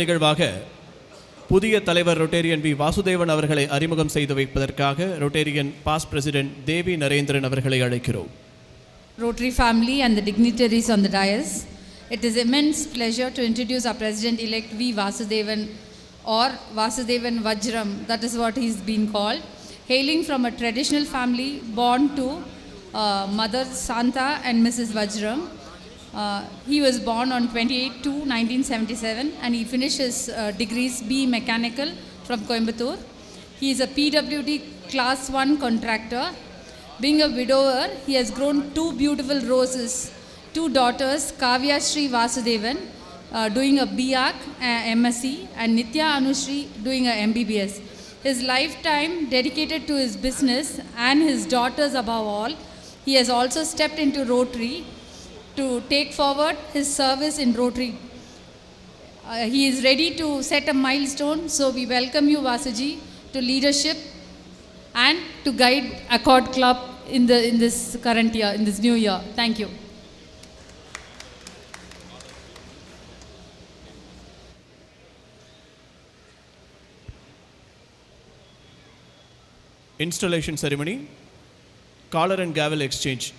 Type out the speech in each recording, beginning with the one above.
நிகழ்வாக புதிய தலைவர் ரொட்டேரியன் வி வாசுதேவன் அவர்களை அறிமுகம் செய்து வைப்பதற்காக Rotarian past president Devi Narendran அவர்களை அழைக்கிறோம் Rotary family and the dignitaries on the dais. It is immense pleasure to introduce our President-elect V. Vasudevan or Vasudevan Vajram, that is what he's been called. Hailing from a traditional family born to uh, Mother Santa and Mrs. Vajram. Uh, he was born on 28 to 1977 and he finished his uh, degrees B Mechanical from Coimbatore. He is a PWD Class 1 contractor being a widower, he has grown two beautiful roses, two daughters, Kavya Sri Vasudevan, uh, doing a BAc, MSc, and Nitya Anushri doing a MBBS. His lifetime dedicated to his business and his daughters above all. He has also stepped into Rotary to take forward his service in Rotary. Uh, he is ready to set a milestone, so we welcome you, Vasaji, to leadership and to guide Accord Club in, the, in this current year, in this new year. Thank you. Installation ceremony, collar and gavel exchange.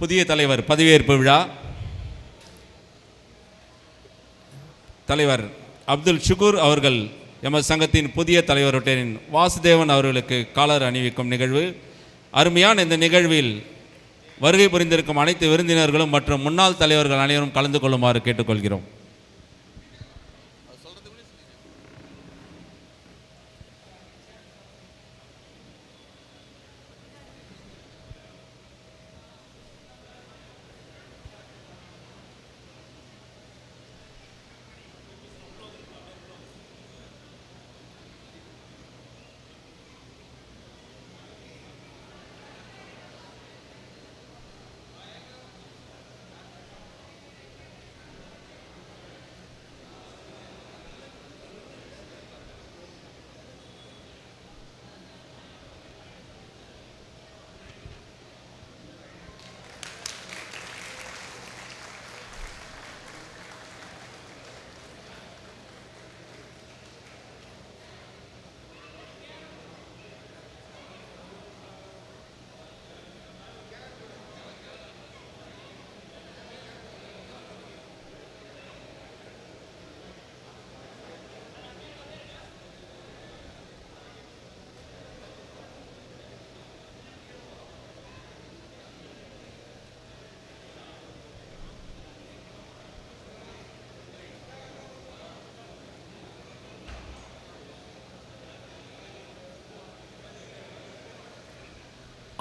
புதிய தலைவர் பதவியேற்பு விழா. தலைவர் அப்துல் ஷுகூர் அவர்கள் எமது சங்கத்தின் புதிய தலைவருடன் வாசுதேவன் அவர்களுக்கு காலர் அணிவிக்கும் நிகழ்வு. அருமையான இந்த நிகழ்வில் வருகை புரிந்திருக்கும் அனைத்து விருந்தினர்களும் மற்றும் முன்னாள் தலைவர்கள் அனைவரும் கலந்து கொள்ளுமாறு கேட்டுக்கொள்கிறோம்.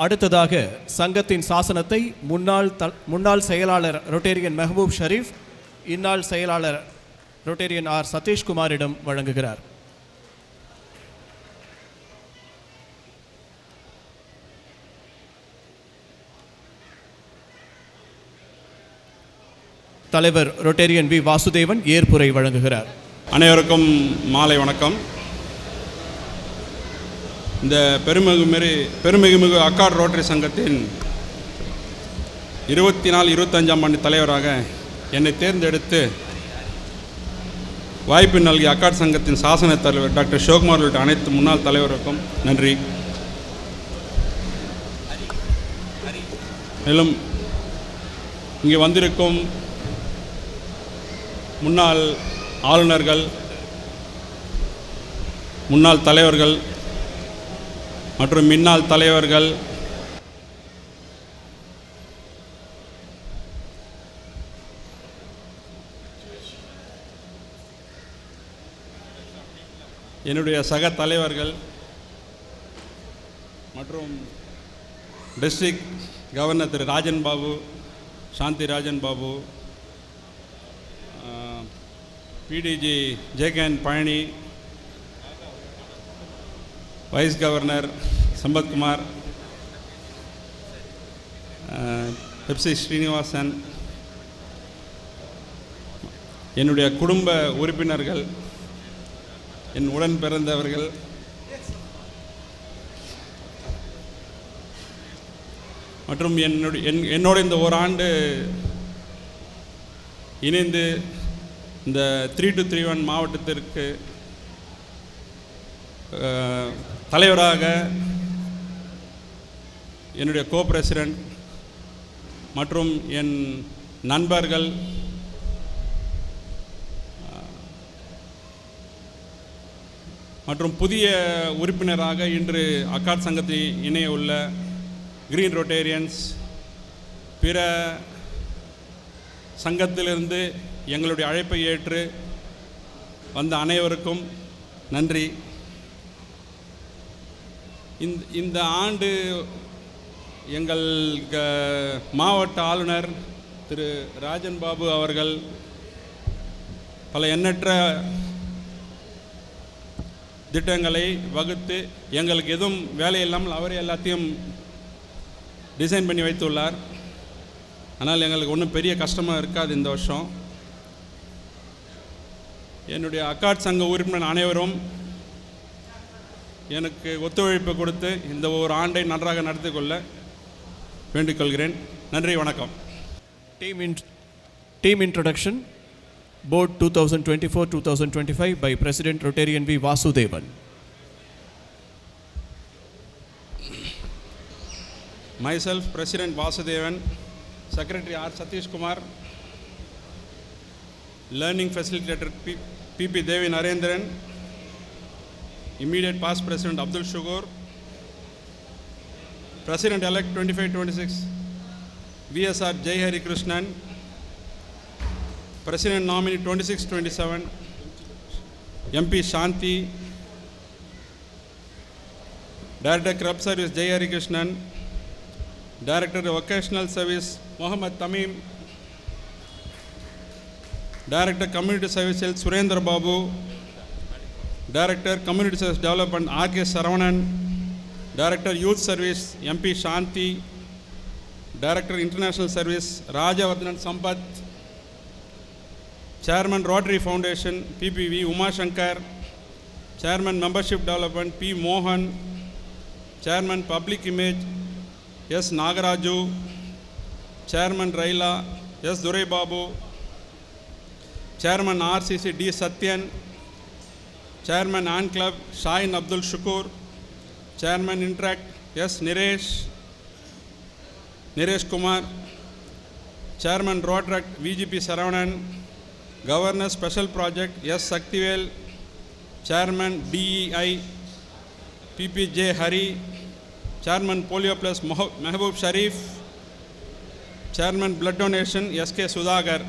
அடுத்ததாக சங்கத்தின் சாசனத்தை முன்னாள் த முன்னாள் செயலாளர் ரொட்டேரியன் மெஹபூப் ஷரீஃப் இந்நாள் செயலாளர் ரொட்டேரியன் ஆர் சதீஷ்குமாரிடம் வழங்குகிறார். தலைவர் ரொட்டேரியன் வி. வாசுதேவன் ஏற்புரை வழங்குகிறார். அனைவருக்கும் மாலை வணக்கம். இந்த பெருமிகுமிகு பெருமிகுமிகு அக்கார் ரோட்டரி சங்கத்தின் இருபத்தி நாலு இருபத்தஞ்சாம் ஆண்டு தலைவராக என்னை தேர்ந்தெடுத்து வாய்ப்பு நல்கிய அக்கார் சங்கத்தின் சாசன தலைவர் டாக்டர் சிவகுமார் உள்ளிட்ட அனைத்து முன்னாள் தலைவருக்கும் நன்றி. மேலும் இங்கே வந்திருக்கும் முன்னாள் ஆளுநர்கள் முன்னாள் தலைவர்கள் மற்றும் மின்னாள் தலைவர்கள் என்னுடைய சக தலைவர்கள் மற்றும் district governor Thiru Rajan Babu Shanthi Rajan Babu PDG JKN Palani vice governor Sampathkumar Pepsi Srinivasan என்னுடைய குடும்ப உறுப்பினர்கள் என் உடன் பிறந்தவர்கள் மற்றும் என்னுடைய என் என்னோட இந்த ஓராண்டு இணைந்து இந்த த்ரீ டு த்ரீ ஒன் மாவட்டத்திற்கு தலைவராக என்னுடைய கோ பிரசிடெண்ட் மற்றும் என் நண்பர்கள் மற்றும் புதிய உறுப்பினராக இன்று அக்காட் சங்கத்தில் இணைய உள்ள கிரீன் ரொட்டேரியன்ஸ் பிற சங்கத்திலிருந்து எங்களுடைய அழைப்பை ஏற்று வந்த அனைவருக்கும் நன்றி. இந்த இந்த ஆண்டு எங்கள் க- மாவட்ட ஆளுநர் திரு ராஜன் பாபு அவர்கள் பல எண்ணற்ற திட்டங்களை வகுத்து எங்களுக்கு எதுவும் வேலை இல்லாமல் அவரே எல்லாத்தையும் டிசைன் பண்ணி வைத்துள்ளார். ஆனால் எங்களுக்கு ஒன்றும் பெரிய கஷ்டமாக இருக்காது இந்த வருஷம். என்னுடைய அக்காட் சங்க உறுப்பினர் அனைவரும் எனக்கு ஒத்துழைப்பு கொடுத்து இந்த ஒரு ஆண்டை நன்றாக நடத்தி கொள்ள வேண்டிக்கொள்கிறேன் நன்றி வணக்கம் Team, in, team introduction, Board 2024-2025 by President Rotarian V. Vasudevan. myself president vasudevan secretary r satish kumar learning facilitator P- pp devi narendran immediate past president abdul shugur president elect 25 26, vsr jai hari krishnan president nominee 26 27, mp shanti director Crop service jai hari krishnan Director of Vocational Service Mohammed Tamim, Director Community Service Health Surendra Babu, Director Community Service Development R.K. Saravanan, director youth service MP Shanthi director international service Rajavardhanan Sampath chairman Rotary foundation PPV Umashankar chairman membership development P மோகன் chairman public image S Nagaraju chairman RYLA S Duraibabu chairman RCC D Sathyan chairman on club Shahin Abdul Shukoor chairman Interact S Niresh Niresh Kumar chairman Rotaract VGP Saravanan governor special project S Sakthivel chairman DEI PPJ Hari chairman polio plus Mehboob Sharif chairman blood donation SK Sudhakar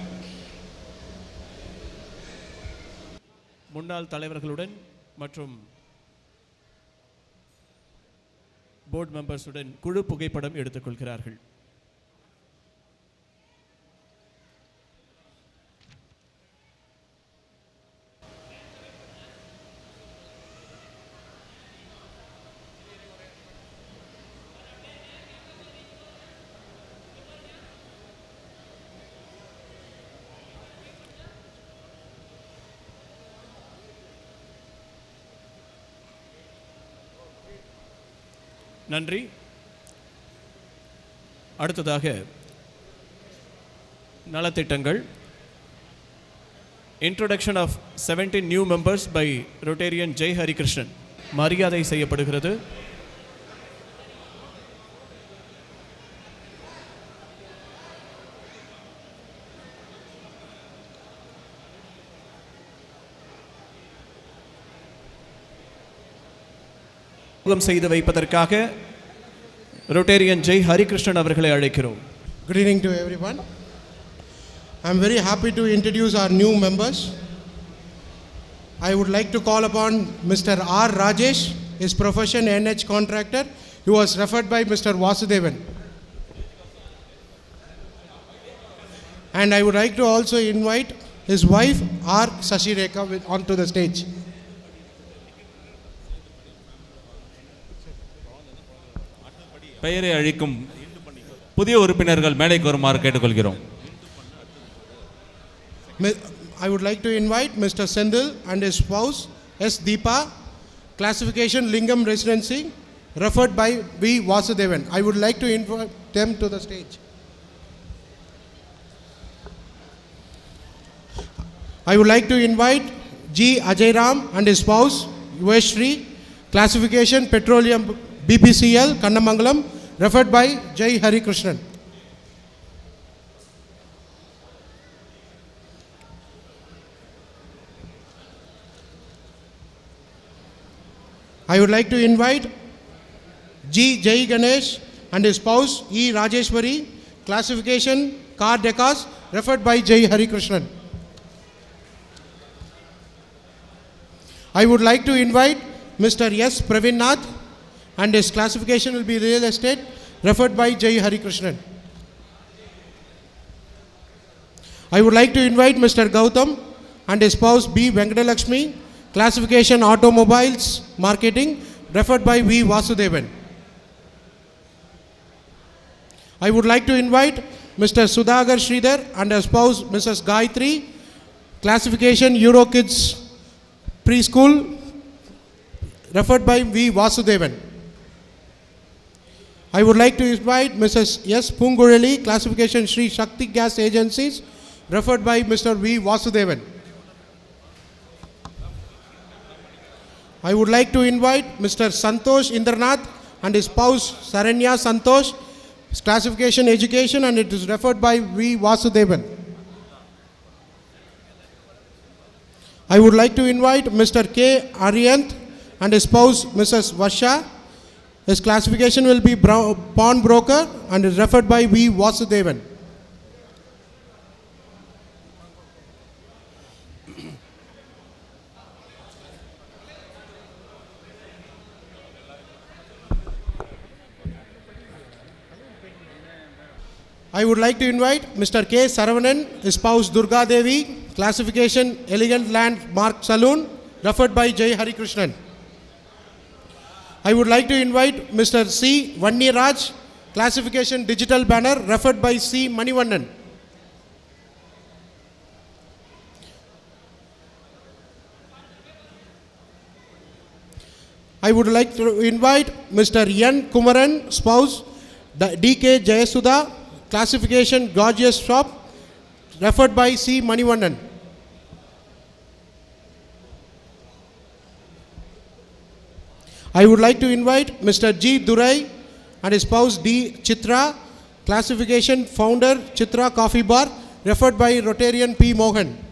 முன்னாள் தலைவர்களுடன் மற்றும் board மெம்பர்ஸுடன் குழு புகைப்படம் எடுத்துக்கொள்கிறார்கள். நன்றி. அடுத்ததாக நலத்திட்டங்கள். Introduction of 17 new members by Rotarian Jai Harikrishnan மரியாதை செய்யப்படுகிறது. அறிமுகம் செய்து வைப்பதற்காக ரொட்டேரியன் ஜெய் ஹரிகிருஷ்ணன் அவர்களை அழைக்கிறோம் Good evening to everyone. I'm very happy to introduce our new members. I would like to call upon Mr. R. Rajesh, his profession NH contractor. He was referred by Mr. Vasudevan. And I would like to also invite his wife R. Sashireka with- onto the stage. பெயரை அழிக்கும் புதிய உறுப்பினர்கள் மேடைக்கு வருமாறு கேட்டுக்கொள்கிறோம் Mi- I would like to invite Mr. Sendil and his spouse S. Deepa, classification Lingam residency, referred by V. Vasudevan. I would like to invite them to the stage. I would like to invite G. Ajay Ram and his spouse, Yuveshri, classification petroleum BPCL, Kandamangalam, referred by Jai Hari Krishnan. I would like to invite G. Jai Ganesh and his spouse E. Rajeshwari, classification car decors, referred by Jai Hari Krishnan. I would like to invite Mr. S. Pravin Nath and his classification will be real estate, referred by Jai Hari Krishnan. I would like to invite Mr. Gautam and his spouse B. Venkadalakshmi, classification automobiles marketing, referred by V. Vasudevan. I would like to invite Mr. Sudhagar Sridhar and his spouse Mrs. Gayatri, classification Eurokids preschool, referred by V. Vasudevan. I would like to invite Mrs. S. Pungureli, classification Sri Shakti Gas Agencies, referred by Mr. V. Vasudevan. I would like to invite Mr. Santosh Indranath and his spouse Saranya Santosh, classification education, and it is referred by V. Vasudevan. I would like to invite Mr. K. Aryanth and his spouse Mrs. Vasha. His classification will be bro- pawn broker and is referred by V. Vasudevan. I would like to invite Mr. K. Saravanan, his spouse Durga Devi, classification Elegant Land Mark Saloon, referred by Jai Hari Krishnan. I would like to invite Mr. C. Vanni Raj, classification Digital Banner, referred by C. Manivannan. I would like to invite Mr. N. Kumaran, spouse, the DK Jayasudha, classification Gorgeous Shop, referred by C. Manivannan. I would like to invite Mr. G. Durai and his spouse D. Chitra, classification founder Chitra Coffee Bar, referred by Rotarian P. Mohan.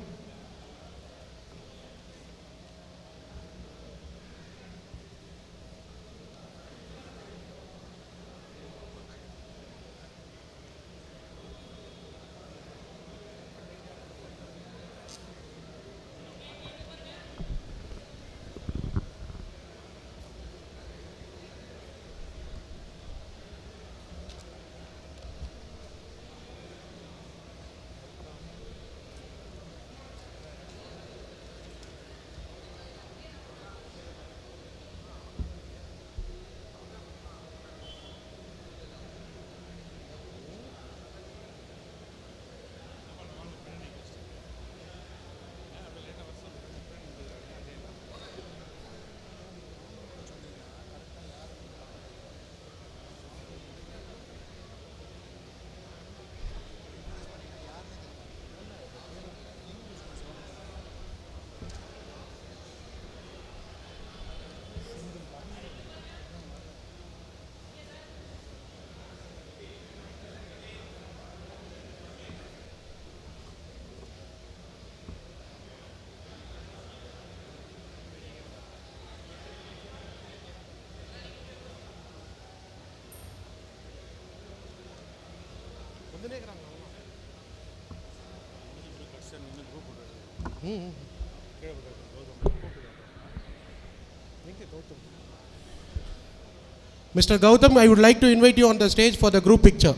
Mr. Gautam, I would like to invite you on the stage for the group picture.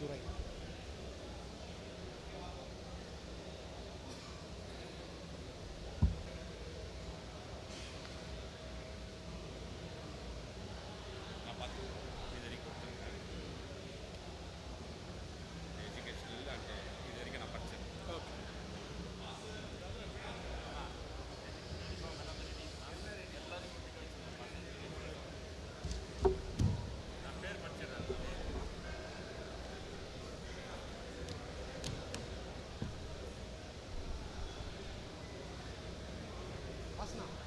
Marie Assinar.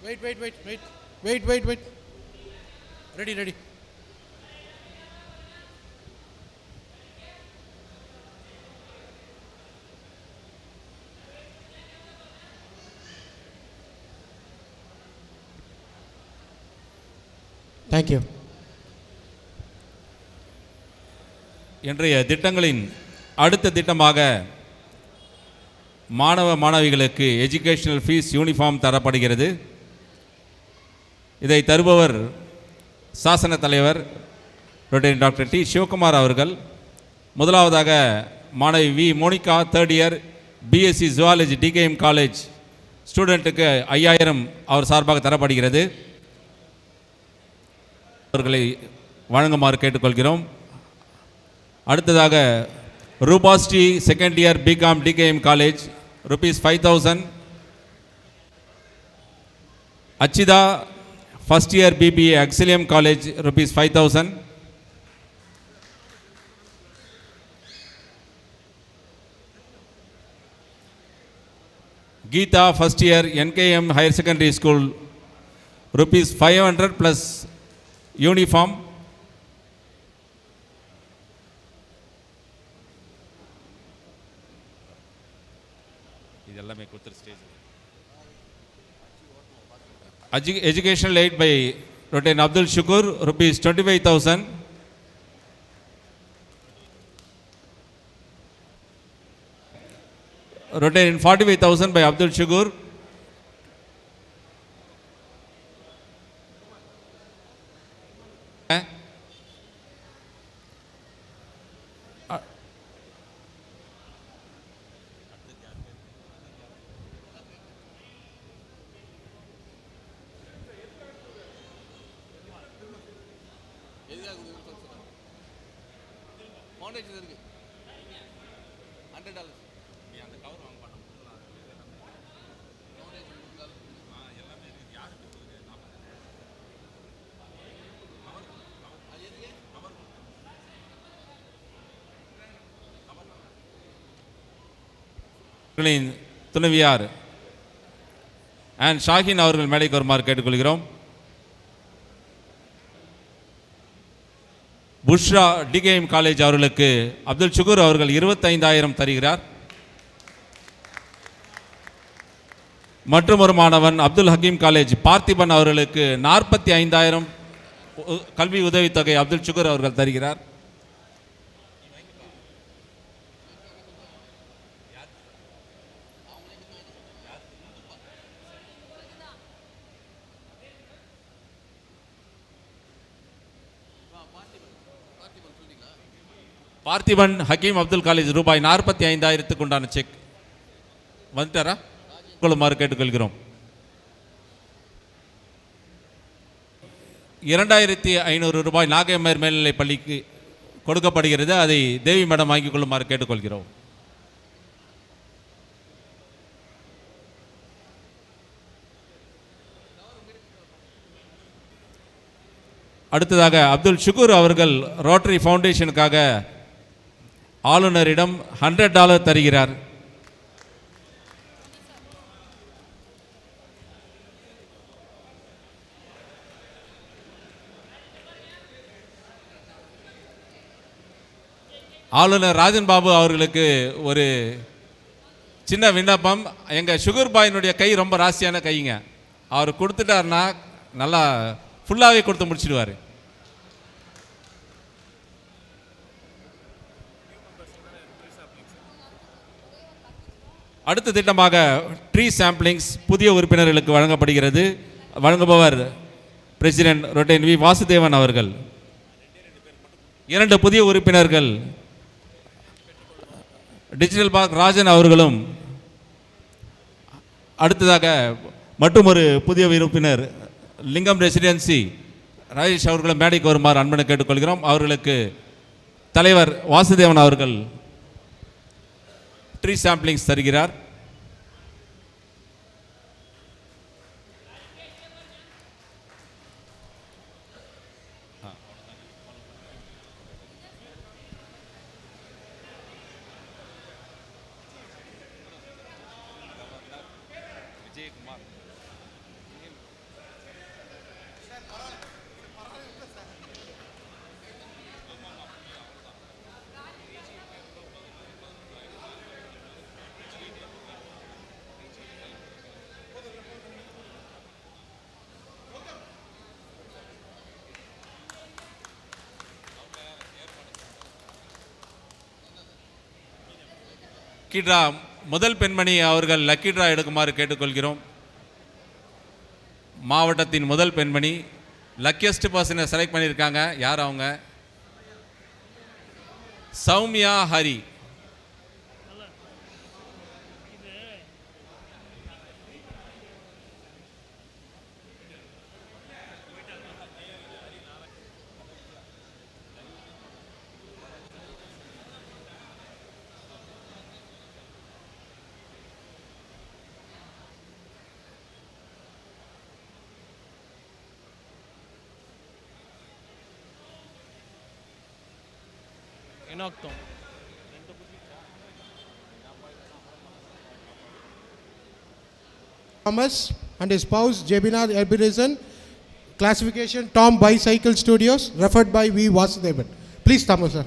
Wait, wait, wait. Wait, wait, wait. Ready, ready. Thank you. இன்றைய திட்டங்களின் அடுத்த திட்டமாக மாணவ மாணவிகளுக்கு educational fees uniform தரப்படுகிறது இதை தருபவர் சாசன தலைவர் ரொட்டரி டாக்டர் டி. சிவகுமார் அவர்கள். முதலாவதாக மாணவி V. Monika third year BSc zoology TKM college ஸ்டூடெண்ட்டுக்கு ஐயாயிரம் அவர் சார்பாக தரப்படுகிறது. அவர்களை வழங்குமாறு கேட்டுக்கொள்கிறோம். அடுத்ததாக Rupashree second year BCom TKM college rupees five thousand Achitha first year BBA Auxilium college rupees five thousand Geetha first year NKM higher secondary school rupees five hundred plus uniform இதெல்லாமே கொடுத்துரு stage educational aid by Rotarian Abdul Shukoor rupee twenty five thousand Rotarian forty five thousand Abdul Shukoor thousand Rotarian forty five thousand by Abdul Shukoor அவர்களின் துணைவியார். And Shaheen அவர்கள் மேடைக்கு வருமாறு கேட்டுக்கொள்கிறோம். Bushra TKM college அவர்களுக்கு அப்துல் சுகூர் அவர்கள் இருபத்தைந்தாயிரம் தருகிறார். மற்றும் ஒரு மாணவன் அப்துல் ஹக்கீம் காலேஜ் பார்த்திபன் அவர்களுக்கு நாற்பத்தி ஐந்தாயிரம் கல்வி உதவித்தொகை அப்துல் சுகூர் அவர்கள் தருகிறார். பார்த்திபன் ஹக்கீம் அப்துல் காலேஜ் ரூபாய் நாற்பத்தி ஐந்தாயிரத்துக்கு உண்டான செக் வந்துட்டாரா? கொள்ளுமாறு கேட்டுக்கொள்கிறோம். இரண்டாயிரத்தி ஐநூறு ரூபாய் நாகையம்மையர் மேல்நிலை பள்ளிக்கு கொடுக்கப்படுகிறது. அதை தேவி மேடம் வாங்கிக் கொள்ளுமாறு கேட்டுக்கொள்கிறோம். அடுத்ததாக அப்துல் ஷுக்கூர் அவர்கள் ரோட்டரி ஃபவுண்டேஷனுக்காக ஆளுநரிடம் ஹண்ட்ரட் டாலர் தருகிறார். ஆளுநர் ராஜன் பாபு அவர்களுக்கு ஒரு சின்ன விண்ணப்பம். எங்கள் சுகர் பாயினுடைய கை ரொம்ப ராசியான கைங்க. அவர் கொடுத்துட்டாருன்னா நல்லா ஃபுல்லாகவே கொடுத்து முடிச்சிடுவார். அடுத்த திட்டமாக ட்ரீ சாம்பிளிங்ஸ் புதிய உறுப்பினர்களுக்கு வழங்கப்படுகிறது. வழங்குபவர் பிரசிடென்ட் ரொட்டைன் வி. வாசுதேவன் அவர்கள். இரண்டு புதிய உறுப்பினர்கள் டிஜிட்டல் பார்க் ராஜன் அவர்களும் அடுத்ததாக மற்றொரு புதிய உறுப்பினர் லிங்கம் ரெசிடென்சி ராஜேஷ் அவர்களும் மேடைக்கு வருமாறு அன்பனை கேட்டுக்கொள்கிறோம். அவர்களுக்கு தலைவர் வாசுதேவன் அவர்கள் ட்ரீ சாம்பிளிங்ஸ் தருகிறார். லக்கி ட்ரா முதல் பெண்மணி அவர்கள் லக்கி ட்ரா எடுக்குமாறு கேட்டுக்கொள்கிறோம். மாவட்டத்தின் முதல் பெண்மணி லக்கியஸ்ட் பர்சனை செலக்ட் பண்ணியிருக்காங்க யார் அவங்க? Soumya Hari. Nocton. Thomas and his spouse Jebina Abirizan, Classification Tom Bicycle Studios, referred by V. Vasudevan. Please, Thomas, sir.